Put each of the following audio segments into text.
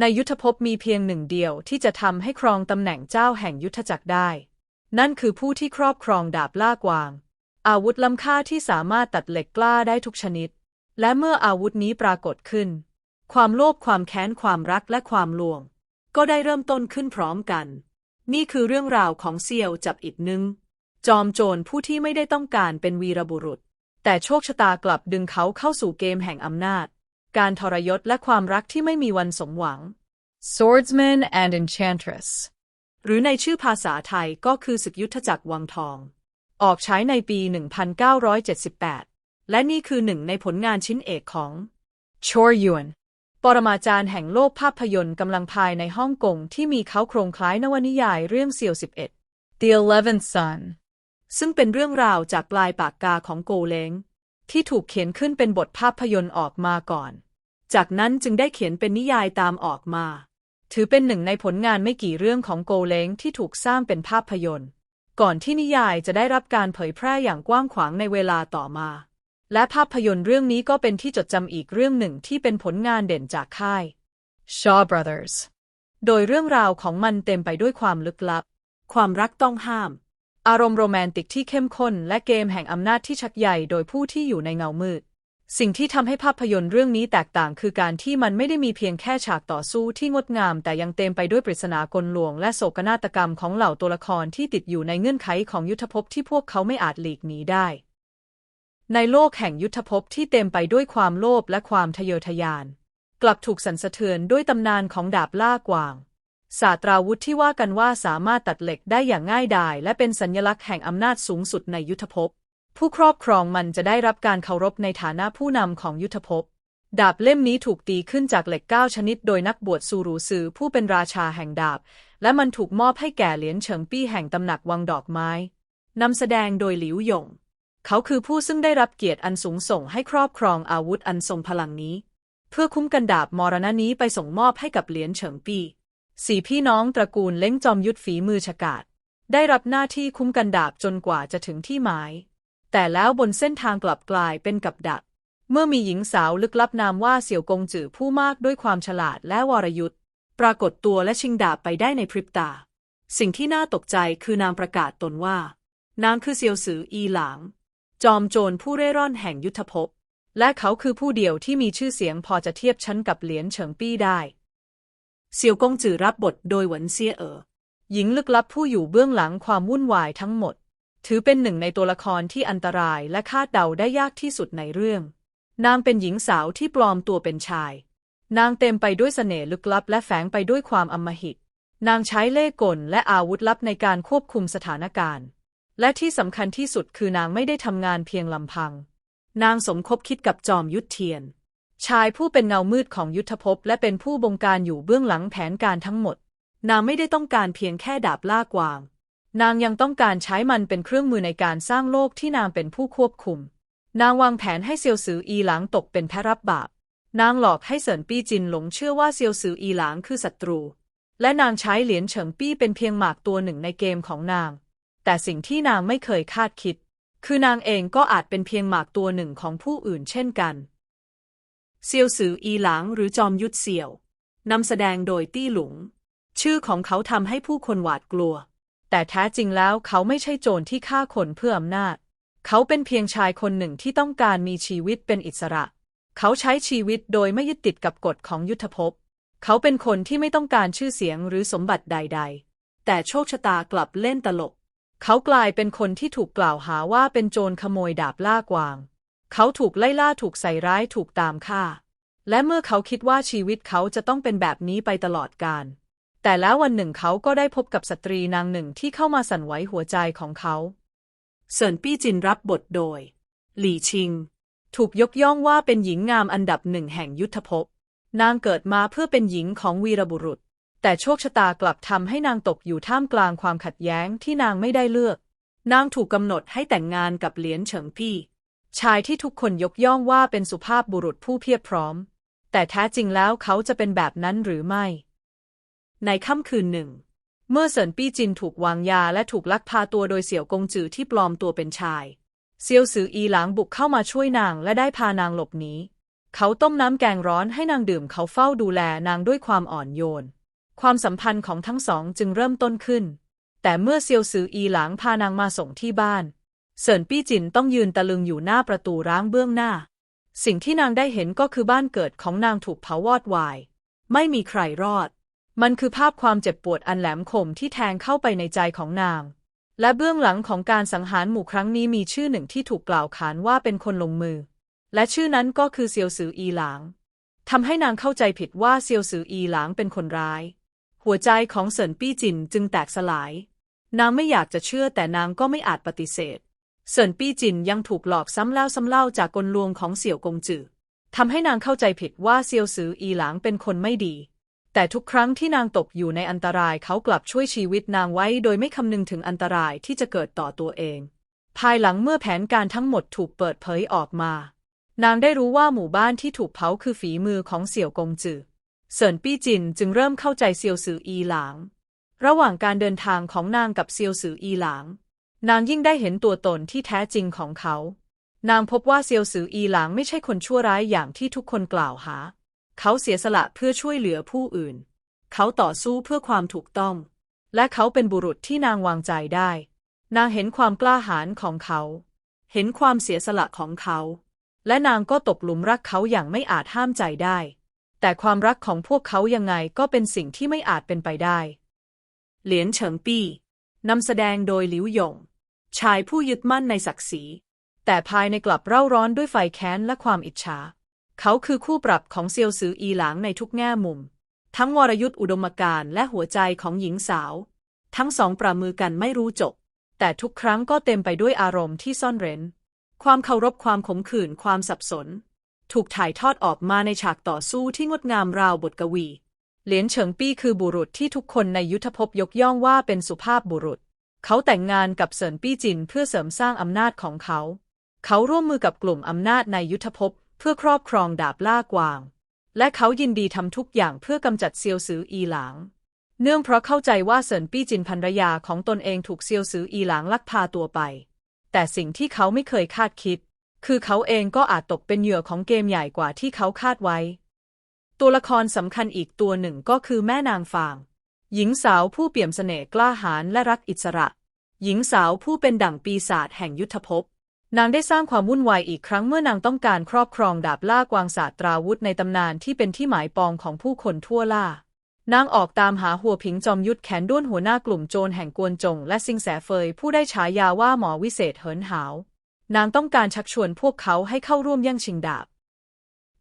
ในยุทธภพมีเพียงหนึ่งเดียวที่จะทำให้ครองตำแหน่งเจ้าแห่งยุทธจักรได้ นั่นคือผู้ที่ครอบครองดาบล่ากวาง อาวุธล้ำค่าที่สามารถตัดเหล็กกล้าได้ทุกชนิด และเมื่ออาวุธนี้ปรากฏขึ้น ความโลภความแค้นความรักและความลวง ก็ได้เริ่มต้นขึ้นพร้อมกัน นี่คือเรื่องราวของเซียวจับอิดนึง จอมโจรผู้ที่ไม่ได้ต้องการเป็นวีรบุรุษ แต่โชคชะตากลับดึงเขาเข้าสู่เกมแห่งอำนาจ การทรยศและความรักที่ไม่มีวันสมหวัง Swordsman and Enchantress หรือในชื่อภาษาไทยก็คือศึกยุทธจักรวังทอง ออกฉายในปี 1978 และนี่คือหนึ่งในผลงานชิ้นเอกของ Chor Yuen ปรมาจารย์แห่งโลกภาพยนตร์กำลังภายในฮ่องกงที่มีเขาโครงคล้ายนวนิยายเรื่องเซียว11 The Eleventh Sun ซึ่งเป็นเรื่องราวจากปลายปากกาของโกเลงที่ถูกเขียนขึ้นเป็นบทภาพยนตร์ออกมาก่อน จากนั้นจึงได้เขียนเป็นนิยายตามออกมา ถือเป็นหนึ่งในผลงานไม่กี่เรื่องของโกเล้งที่ถูกสร้างเป็นภาพยนตร์ ก่อนที่นิยายจะได้รับการเผยแพร่อย่างกว้างขวางในเวลาต่อมา และภาพยนตร์เรื่องนี้ก็เป็นที่จดจำอีกเรื่องหนึ่งที่เป็นผลงานเด่นจากค่าย Shaw Brothers โดยเรื่องราวของมันเต็มไปด้วยความลึกลับ ความรักต้องห้าม อารมณ์โรแมนติกที่เข้มข้นและเกมแห่งอำนาจที่ชักใหญ่โดยผู้ที่อยู่ในเงามืด สิ่งที่ทำให้ภาพยนตร์เรื่องนี้แตกต่างคือการที่มันไม่ได้มีเพียงแค่ฉากต่อสู้ที่งดงาม แต่ยังเต็มไปด้วยปริศนากลลวง และโศกนาฏกรรมของเหล่าตัวละครที่ติดอยู่ในเงื่อนไขของยุทธภพที่พวกเขาไม่อาจหลีกหนีได้ ในโลกแห่งยุทธภพที่เต็มไปด้วยความโลภและความทะเยอทะยาน กลับถูกสั่นสะเทือนด้วยตำนานของดาบล่ากวางศาสตราวุธที่ว่ากันว่าสามารถตัดเหล็กได้อย่างง่ายดายและเป็นสัญลักษณ์แห่งอำนาจสูงสุดในยุทธภพ ผู้ครอบครองมันจะได้รับการเคารพในฐานะผู้นำของยุทธภพ ดาบเล่มนี้ถูกตีขึ้นจากเหล็กเก้าชนิดโดยนักบวชซูรูซือผู้เป็นราชาแห่งดาบ และมันถูกมอบให้แก่เหรียญเฉิงปี้แห่งตำหนักวังดอกไม้นำแสดงโดยหลิวหยง เขาคือผู้ซึ่งได้รับเกียรติอันสูงส่งให้ครอบครองอาวุธอันทรงพลังนี้ เพื่อคุ้มกันดาบมรณะนี้ไปส่งมอบให้กับเหรียญเฉิงปี้สี่พี่น้องตระกูลเล้งจอมยุทธฝีมือฉกาจได้รับหน้าที่คุ้มกันดาบจนกว่าจะถึงที่หมาย แต่แล้วบนเส้นทางกลับกลายเป็นกับดัก เมื่อมีหญิงสาวลึกลับนามว่าเสี่ยวกงจือผู้มากด้วยความฉลาดและวรยุทธ์ปรากฏตัวและชิงดาบไปได้ในพริบตา สิ่งที่น่าตกใจคือนางประกาศตนว่านางคือเซียวซืออีหลาง จอมโจรผู้เร่ร่อนแห่งยุทธภพ และเขาคือผู้เดียวที่มีชื่อเสียงพอจะเทียบชั้นกับเหรียญเฉิงปี้ได้ เซียวกงจือรับบทโดยหวนเซี่ยเอ๋อหญิงลึกลับผู้อยู่เบื้องหลังความวุ่นวายทั้งหมด ถือเป็นหนึ่งในตัวละครที่อันตรายและคาดเดาได้ยากที่สุดในเรื่อง นางเป็นหญิงสาวที่ปลอมตัวเป็นชาย นางเต็มไปด้วยเสน่ห์ลึกลับ และแฝงไปด้วยความอำมหิต นางใช้เล่ห์กลและอาวุธลับในการควบคุมสถานการณ์ และที่สำคัญที่สุดคือนางไม่ได้ทำงานเพียงลำพัง นางสมคบคิดกับจอมยุทธเทียน ชายผู้เป็นเงามืดของยุทธภพและเป็นผู้บงการอยู่เบื้องหลังแผนการทั้งหมด นางไม่ได้ต้องการเพียงแค่ดาบล่ากวาง นางยังต้องการใช้มันเป็นเครื่องมือในการสร้างโลกที่นางเป็นผู้ควบคุม นางวางแผนให้เซียวซืออีหลางตกเป็นแพรับบาป นางหลอกให้เสินปี้จินหลงเชื่อว่าเซียวซืออีหลางคือศัตรู และนางใช้เหรียญเฉิงปี้เป็นเพียงหมากตัวหนึ่งในเกมของนาง แต่สิ่งที่นางไม่เคยคาดคิด คือนางเองก็อาจเป็นเพียงหมากตัวหนึ่งของผู้อื่นเช่นกัน เซียวซืออีหลางหรือจอมยุทธเสี่ยวนำแสดงโดยตี้หลุง ชื่อของเขาทำให้ผู้คนหวาดกลัว แต่แท้จริงแล้วเขาไม่ใช่โจรที่ฆ่าคนเพื่ออำนาจ เขาเป็นเพียงชายคนหนึ่งที่ต้องการมีชีวิตเป็นอิสระ เขาใช้ชีวิตโดยไม่ยึดติดกับกฎของยุทธภพ เขาเป็นคนที่ไม่ต้องการชื่อเสียงหรือสมบัติใด ๆ แต่โชคชะตากลับเล่นตลก เขากลายเป็นคนที่ถูกกล่าวหาว่าเป็นโจรขโมยดาบล่ากวาง เขาถูกไล่ล่าถูกใส่ร้ายถูกตามฆ่า และเมื่อเขาคิดว่าชีวิตเขาจะต้องเป็นแบบนี้ไปตลอดกาล แต่แล้ววันหนึ่งเขาก็ได้พบกับสตรีนางหนึ่งที่เข้ามาสั่นไหวหัวใจของเขาเซินปี้จินรับบทโดย หลี่ชิง ถูกยกย่องว่าเป็นหญิงงามอันดับหนึ่งแห่งยุทธภพ นางเกิดมาเพื่อเป็นหญิงของวีรบุรุษ แต่โชคชะตากลับทำให้นางตกอยู่ท่ามกลางความขัดแย้งที่นางไม่ได้เลือก นางถูกกำหนดให้แต่งงานกับเหลียนเฉิงพี่ ชายที่ทุกคนยกย่องว่าเป็นสุภาพบุรุษผู้เพียบพร้อม แต่แท้จริงแล้วเขาจะเป็นแบบนั้นหรือไม่ ในค่ำคืนหนึ่ง เมื่อเซินปี้จินถูกวางยาและถูกลักพาตัวโดยเสี่ยวกงจือที่ปลอมตัวเป็นชาย เซียวซืออีหลางบุกเข้ามาช่วยนางและได้พานางหลบหนีเขาต้มน้ำแกงร้อนให้นางดื่มเขาเฝ้าดูแลนางด้วยความอ่อนโยน ความสัมพันธ์ของทั้งสองจึงเริ่มต้นขึ้น แต่เมื่อเซียวซืออีหลางพานางมาส่งที่บ้านเซินปี้จินต้องยืนตะลึงอยู่หน้าประตูร้างเบื้องหน้า สิ่งที่นางได้เห็นก็คือบ้านเกิดของนางถูกเผาวอดวาย ไม่มีใครรอด มันคือภาพความเจ็บปวดอันแหลมคมที่แทงเข้าไปในใจของนาง และเบื้องหลังของการสังหารหมู่ครั้งนี้มีชื่อหนึ่งที่ถูกกล่าวขานว่าเป็นคนลงมือ และชื่อนั้นก็คือเซียวซืออีหลางทำให้นางเข้าใจผิดว่าเซียวซืออีหลางเป็นคนร้าย หัวใจของเซินปี้จินจึงแตกสลาย นางไม่อยากจะเชื่อแต่นางก็ไม่อาจปฏิเสธเซินปี้จินยังถูกหลอกซ้ำแล้วซ้ำเล่าจากกลลวงของเสี่ยวกงจือทำให้นางเข้าใจผิดว่าเซียวซืออีหลางเป็นคนไม่ดี แต่ทุกครั้งที่นางตกอยู่ในอันตรายเขากลับช่วยชีวิตนางไว้โดยไม่คำนึงถึงอันตรายที่จะเกิดต่อตัวเอง ภายหลังเมื่อแผนการทั้งหมดถูกเปิดเผยออกมา นางได้รู้ว่าหมู่บ้านที่ถูกเผาคือฝีมือของเสี่ยวกงจือเซินปี้จินจึงเริ่มเข้าใจเซียวซืออีหลาง ระหว่างการเดินทางของนางกับเซียวซืออีหลาง นางยิ่งได้เห็นตัวตนที่แท้จริงของเขา นางพบว่าเซียวซืออีหลางไม่ใช่คนชั่วร้ายอย่างที่ทุกคนกล่าวหา เขาเสียสละเพื่อช่วยเหลือผู้อื่น เขาต่อสู้เพื่อความถูกต้อง และเขาเป็นบุรุษที่นางวางใจได้ นางเห็นความกล้าหาญของเขา เห็นความเสียสละของเขา และนางก็ตกหลุมรักเขาอย่างไม่อาจห้ามใจได้ แต่ความรักของพวกเขายังไงก็เป็นสิ่งที่ไม่อาจเป็นไปได้ เหลียนเฉิงปี้นำแสดงโดยหลิวหยง ชายผู้ยึดมั่นในศักดิ์ศรี แต่ภายในกลับเร่าร้อนด้วยไฟแค้นและความอิจฉา เขาคือคู่ปรับของเซียวซืออีหลางในทุกแง่มุม ทั้งวรยุทธ์อุดมการณ์และหัวใจของหญิงสาว ทั้งสองประมือกันไม่รู้จบ แต่ทุกครั้งก็เต็มไปด้วยอารมณ์ที่ซ่อนเร้น ความเคารพความขมขื่นความสับสน ถูกถ่ายทอดออกมาในฉากต่อสู้ที่งดงามราวบทกวี เหลียนเฉิงปี้คือบุรุษที่ทุกคนในยุทธภพยกย่องว่าเป็นสุภาพบุรุษ เขาแต่งงานกับเซินปี้จินเพื่อเสริมสร้างอำนาจของเขา เขาร่วมมือกับกลุ่มอำนาจในยุทธภพ เพื่อครอบครองดาบล่ากวาง และเขายินดีทำทุกอย่างเพื่อกำจัดเซียวซืออีหลาง เนื่องเพราะเข้าใจว่าเซินปี้จินภรรยาของตนเองถูกเซียวซืออีหลางลักพาตัวไป แต่สิ่งที่เขาไม่เคยคาดคิด คือเขาเองก็อาจตกเป็นเหยื่อของเกมใหญ่กว่าที่เขาคาดไว้ ตัวละครสำคัญอีกตัวหนึ่งก็คือแม่นางฟาง หญิงสาวผู้เปี่ยมเสน่ห์กล้าหาญและรักอิสระ หญิงสาวผู้เป็นดั่งปีศาจแห่งยุทธภพ นางได้สร้างความวุ่นวายอีกครั้งเมื่อนางต้องการครอบครองดาบล่ากวางศาสตราวุธในตำนานที่เป็นที่หมายปองของผู้คนทั่วล่า นางออกตามหาหัวผิงจอมยุทธแขนด้วนหัวหน้ากลุ่มโจรแห่งกวนจง และซิงแสเฟยผู้ได้ฉายาว่าหมอวิเศษเหินหาว นางต้องการชักชวนพวกเขาให้เข้าร่วมแย่งชิงดาบ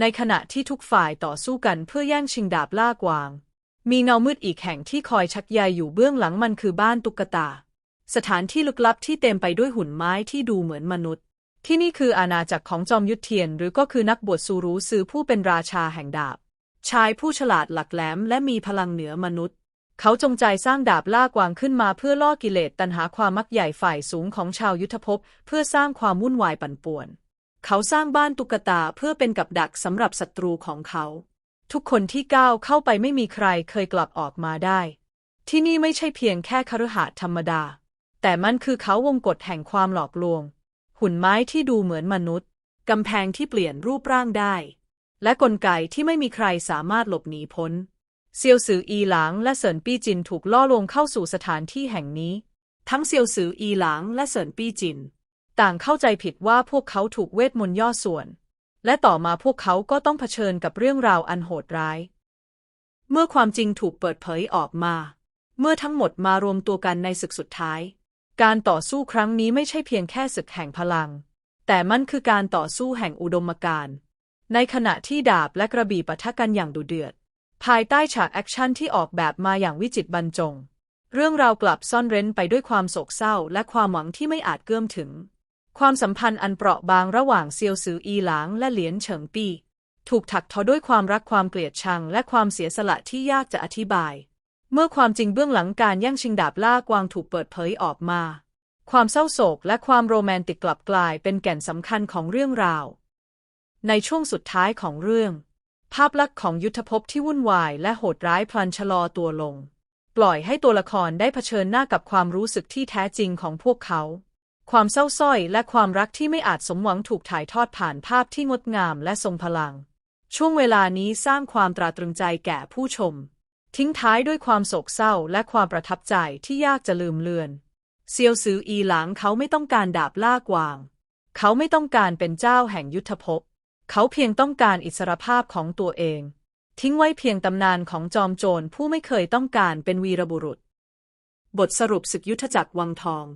ในขณะที่ทุกฝ่ายต่อสู้กันเพื่อแย่งชิงดาบล่ากวาง มีเงามืดอีกแห่งที่คอยชักใยอยู่เบื้องหลังมันคือบ้านตุ๊กตา สถานที่ลึกลับที่เต็มไปด้วยหุ่นไม้ที่ดูเหมือนมนุษย์ ที่นี่คืออาณาจักรของจอมยุทธเทียน หรือก็คือนักบวชซูรู้ซือผู้เป็นราชาแห่งดาบ ชายผู้ฉลาดหลักแหลมและมีพลังเหนือมนุษย์ เขาจงใจสร้างดาบล่ากวางขึ้นมาเพื่อล่อกิเลสตัณหาความมักใหญ่ฝ่ายสูงของชาวยุทธภพเพื่อสร้างความวุ่นวายปั่นป่วน เขาสร้างบ้านตุ๊กตาเพื่อเป็นกับดักสำหรับศัตรูของเขา ทุกคนที่ก้าวเข้าไปไม่มีใครเคยกลับออกมาได้ ที่นี่ไม่ใช่เพียงแค่คฤหาสน์ธรรมดา แต่มันคือเขาวงกฏแห่งความหลอกลวง หุ่นไม้ที่ดูเหมือนมนุษย์ กำแพงที่เปลี่ยนรูปร่างได้ และกลไกที่ไม่มีใครสามารถหลบหนีพ้น เซียวซืออีหลางและเซินปี้จินถูกล่อลวงเข้าสู่สถานที่แห่งนี้ ทั้งเซียวซืออีหลางและเซินปี้จิน ต่างเข้าใจผิดว่าพวกเขาถูกเวทมนต์ย่อส่วน และต่อมาพวกเขาก็ต้องเผชิญกับเรื่องราวอันโหดร้าย เมื่อความจริงถูกเปิดเผยออกมา เมื่อทั้งหมดมารวมตัวกันในศึกสุดท้าย การต่อสู้ครั้งนี้ไม่ใช่เพียงแค่ศึกแห่งพลัง แต่มันคือการต่อสู้แห่งอุดมการณ์ ในขณะที่ดาบและกระบี่ปะทะกันอย่างดุเดือด ภายใต้ฉากแอคชั่นที่ออกแบบมาอย่างวิจิตรบรรจง เรื่องราวกลับซ่อนเร้นไปด้วยความโศกเศร้าและความหวังที่ไม่อาจเกื้อมถึง ความสัมพันธ์อันเปราะบางระหว่างเซียวซืออีหลางและเหลียนเฉิงปี้ถูกถักทอด้วยความรักความเกลียดชังและความเสียสละที่ยากจะอธิบาย เมื่อความจริงเบื้องหลังการแย่งชิงดาบล่ากวางถูกเปิดเผยออกมา ความเศร้าโศกและความโรแมนติกกลับกลายเป็นแก่นสำคัญของเรื่องราว ในช่วงสุดท้ายของเรื่อง ภาพลักษณ์ของยุทธภพที่วุ่นวายและโหดร้ายพลันชะลอตัวลง ปล่อยให้ตัวละครได้เผชิญหน้ากับความรู้สึกที่แท้จริงของพวกเขา ความเศร้าส้อยและความรักที่ไม่อาจสมหวังถูกถ่ายทอดผ่านภาพที่งดงามและทรงพลัง ช่วงเวลานี้สร้างความตราตรึงใจแก่ผู้ชม ทิ้งท้ายด้วยความโศกเศร้าและความประทับใจที่ยากจะลืมเลือน เซียวซืออีหลังเขาไม่ต้องการดาบล่ากวาง เขาไม่ต้องการเป็นเจ้าแห่งยุทธภพ เขาเพียงต้องการอิสรภาพของตัวเอง ทิ้งไว้เพียงตำนานของจอมโจรผู้ไม่เคยต้องการเป็นวีรบุรุษ บทสรุปศึกยุทธจักรวังทอง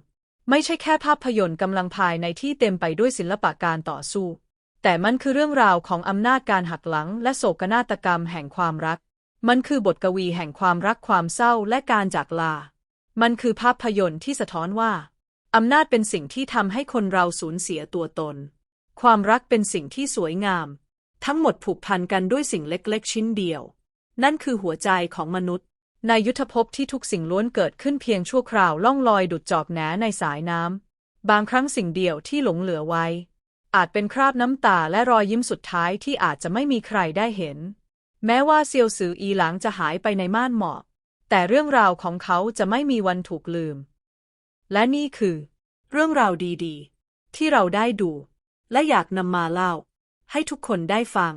ไม่ใช่แค่ภาพยนตร์กำลังภายในที่เต็มไปด้วยศิลปะการต่อสู้ แต่มันคือเรื่องราวของอำนาจการหักหลังและโศกนาฏกรรมแห่งความรัก มันคือบทกวีแห่งความรักความเศร้าและการจากลา มันคือภาพยนตร์ที่สะท้อนว่า อำนาจเป็นสิ่งที่ทำให้คนเราสูญเสียตัวตน ความรักเป็นสิ่งที่สวยงาม ทั้งหมดผูกพันกันด้วยสิ่งเล็กๆ ชิ้นเดียว นั่นคือหัวใจของมนุษย์ ในยุทธภพที่ทุกสิ่งล้วนเกิดขึ้นเพียงชั่วคราวล่องลอยดุดจอบแหนในสายน้ำ บางครั้งสิ่งเดียวที่หลงเหลือไว้ อาจเป็นคราบน้ำตาและรอยยิ้มสุดท้ายที่อาจจะไม่มีใครได้เห็น แม้ว่าเซียวซืออีหลังจะหายไปในม่านหมอก แต่เรื่องราวของเขาจะไม่มีวันถูกลืม และนี่คือ เรื่องราวดีๆ ที่เราได้ดู และอยากนำมาเล่า ให้ทุกคนได้ฟัง